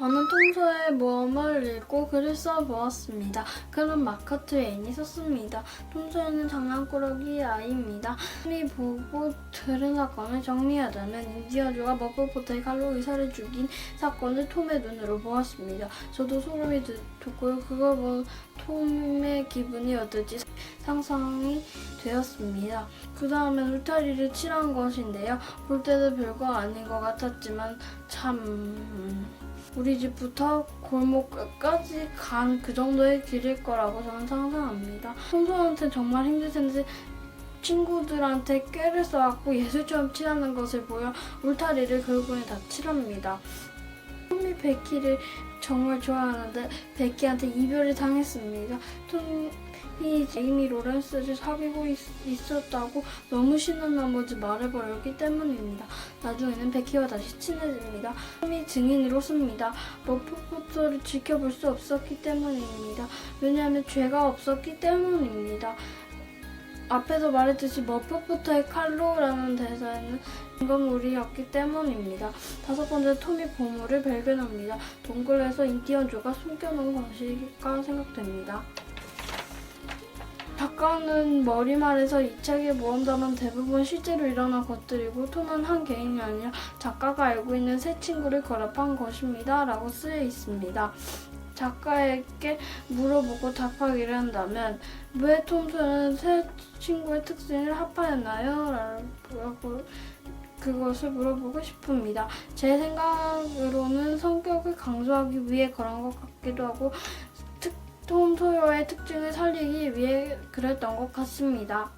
저는 통소의 모험을 읽고 글을 써보았습니다. 글은 마크 트웨인이 썼습니다. 통소에는 장난꾸러기 아이입니다. 이 보고 들은 사건을 정리하자면 인디아조가 머플포터의 칼로 의사를 죽인 사건을 톰의 눈으로 보았습니다. 저도 소름이 드- 돋고요. 그걸 본 톰의 기분이 어떨지 상상이 되었습니다. 그 다음엔 울타리를 칠한 것인데요. 볼 때도 별거 아닌 것 같았지만 참... 음, 우리 집부터 골목 끝까지 간 그 정도의 길일 거라고 저는 상상합니다. 송소한테 정말 힘들 텐데 친구들한테 꾀를 써갖고 예술처럼 칠하는 것을 보여 울타리를 결국엔 다 칠합니다. 베키를 정말 좋아하는데 베키한테 이별을 당했습니다. 톰이 제이미 로렌스를 사귀고 있, 있었다고 너무 신난 나머지 말해버렸기 때문입니다. 나중에는 베키와 다시 친해집니다. 톰이 증인으로 씁니다. 머프포터를 지켜볼 수 없었기 때문입니다. 왜냐하면 죄가 없었기 때문입니다. 앞에서 말했듯이 머프포터의 칼로라는 대사에는 인건물이었기 때문입니다. 다섯 번째 톰이 보물을 발견합니다. 동굴에서 인디언조가 숨겨놓은 것일까 생각됩니다. 작가는 머리말에서 이 책의 모험담은 대부분 실제로 일어난 것들이고 톰은 한 개인이 아니라 작가가 알고 있는 새 친구를 결합한 것입니다. 라고 쓰여 있습니다. 작가에게 물어보고 답하기를 한다면 왜 톰슨은 새 친구의 특징을 합하였나요? 라고 그것을 물어보고 싶습니다. 제 생각으로는 성격을 강조하기 위해 그런 것 같기도 하고 특, 톰 소여의 특징을 살리기 위해 그랬던 것 같습니다.